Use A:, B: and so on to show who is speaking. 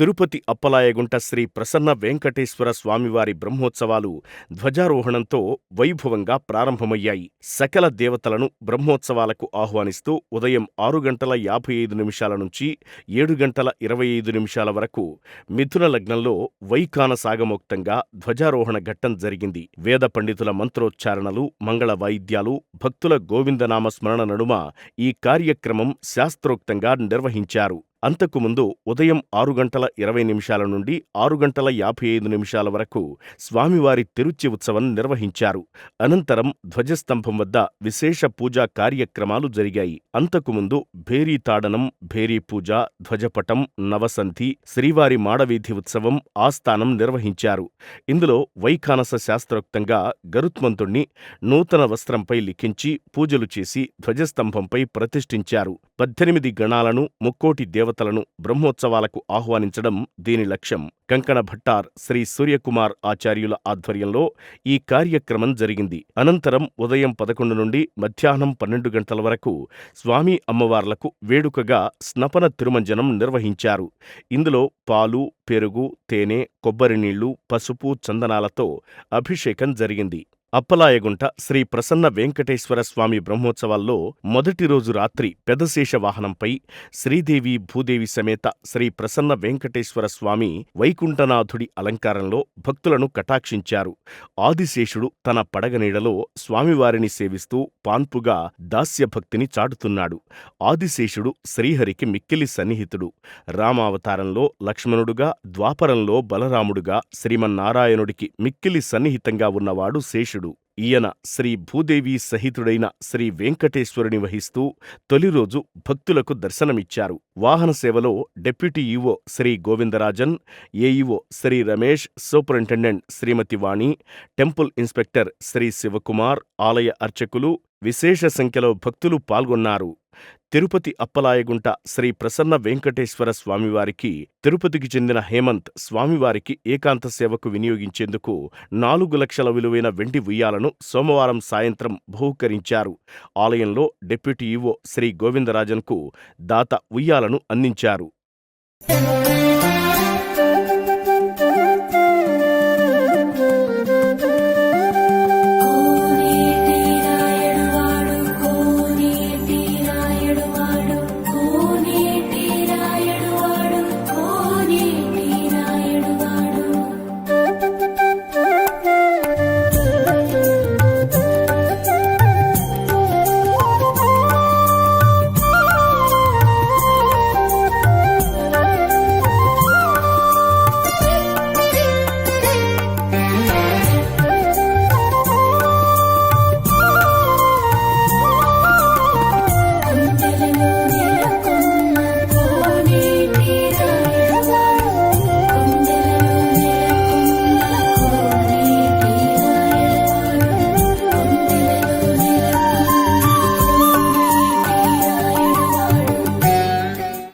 A: తిరుపతి అప్పలాయగుంట శ్రీ ప్రసన్న వెంకటేశ్వర స్వామివారి బ్రహ్మోత్సవాలు ధ్వజారోహణంతో వైభవంగా ప్రారంభమయ్యాయి. సకల దేవతలను బ్రహ్మోత్సవాలకు ఆహ్వానిస్తూ ఉదయం ఆరు గంటల యాభై ఐదు నిమిషాల నుంచి ఏడు గంటల ఇరవై ఐదు నిమిషాల వరకు మిథున లగ్నంలో వైఖాన సాగమోక్తంగా ధ్వజారోహణ ఘట్టం జరిగింది. వేద పండితుల మంత్రోచ్చారణలు మంగళ వాయిద్యాలు భక్తుల గోవిందనామ స్మరణ నడుమ ఈ కార్యక్రమం శాస్త్రోక్తంగా నిర్వహించారు. అంతకుముందు ఉదయం ఆరు గంటల ఇరవై నిమిషాల నుండి ఆరు గంటల యాభై ఐదు నిమిషాల వరకు స్వామివారి తిరుచి ఉత్సవం నిర్వహించారు. అనంతరం ధ్వజస్తంభం వద్ద విశేష పూజా కార్యక్రమాలు జరిగాయి. అంతకుముందు భేరీ తాడనం భేరీ పూజ ధ్వజపటం నవసంధి శ్రీవారి మాడవీధి ఉత్సవం ఆస్థానం నిర్వహించారు. ఇందులో వైఖానస శాస్త్రోక్తంగా గరుత్మంతుణ్ణి నూతన వస్త్రంపై లిఖించి పూజలు చేసి ధ్వజస్తంభంపై ప్రతిష్ఠించారు. పద్దెనిమిది గణాలను ముక్కోటి దేవ దేవతలను బ్రహ్మోత్సవాలకు ఆహ్వానించడం దీని లక్ష్యం. కంకణ భట్టార్ శ్రీ సూర్యకుమార్ ఆచార్యుల ఆధ్వర్యంలో ఈ కార్యక్రమం జరిగింది. అనంతరం ఉదయం పదకొండు నుండి మధ్యాహ్నం పన్నెండు గంటల వరకు స్వామి అమ్మవార్లకు వేడుకగా స్నపన తిరుమంజనం నిర్వహించారు. ఇందులో పాలు పెరుగు తేనె కొబ్బరి నీళ్ళు పసుపు చందనాలతో అభిషేకం జరిగింది. అప్పలాయగుంట శ్రీ ప్రసన్న వెంకటేశ్వర స్వామి బ్రహ్మోత్సవాల్లో మొదటి రోజు రాత్రి పెదశేష వాహనంపై శ్రీదేవి భూదేవి సమేత శ్రీ ప్రసన్న వెంకటేశ్వర స్వామి వైకుంఠనాథుడి అలంకారంలో భక్తులను కటాక్షించారు. ఆదిశేషుడు తన పడగనీడలో స్వామివారిని సేవిస్తూ పాన్పుగా దాస్యభక్తిని చాటుతున్నాడు. ఆదిశేషుడు శ్రీహరికి మిక్కిలి సన్నిహితుడు. రామావతారంలో లక్ష్మణుడుగా ద్వాపరంలో బలరాముడుగా శ్రీమన్నారాయణుడికి మిక్కిలి సన్నిహితంగా ఉన్నవాడు శేషుడు. ఈయన శ్రీ భూదేవి సహితుడైన శ్రీ వెంకటేశ్వరుని వహిస్తూ తొలిరోజు భక్తులకు దర్శనమిచ్చారు. వాహన సేవలో deputy EO Shri Govindarajan AEO Shri Ramesh superintendent Shrimati Vani temple inspector Shri Shivakumar ఆలయ అర్చకులు విశేష సంఖ్యలో భక్తులు పాల్గొన్నారు. తిరుపతి అప్పలాయగుంట శ్రీ ప్రసన్న వెంకటేశ్వర స్వామివారికి తిరుపతికి చెందిన హేమంత్ స్వామివారికి ఏకాంత సేవకు వినియోగించేందుకు నాలుగు లక్షల విలువైన వెండి ఉయ్యాలను సోమవారం సాయంత్రం బహూకరించారు. ఆలయంలో డిప్యూటీ ఈవో శ్రీ గోవిందరాజన్కు దాత ఉయ్యాలను అందించారు.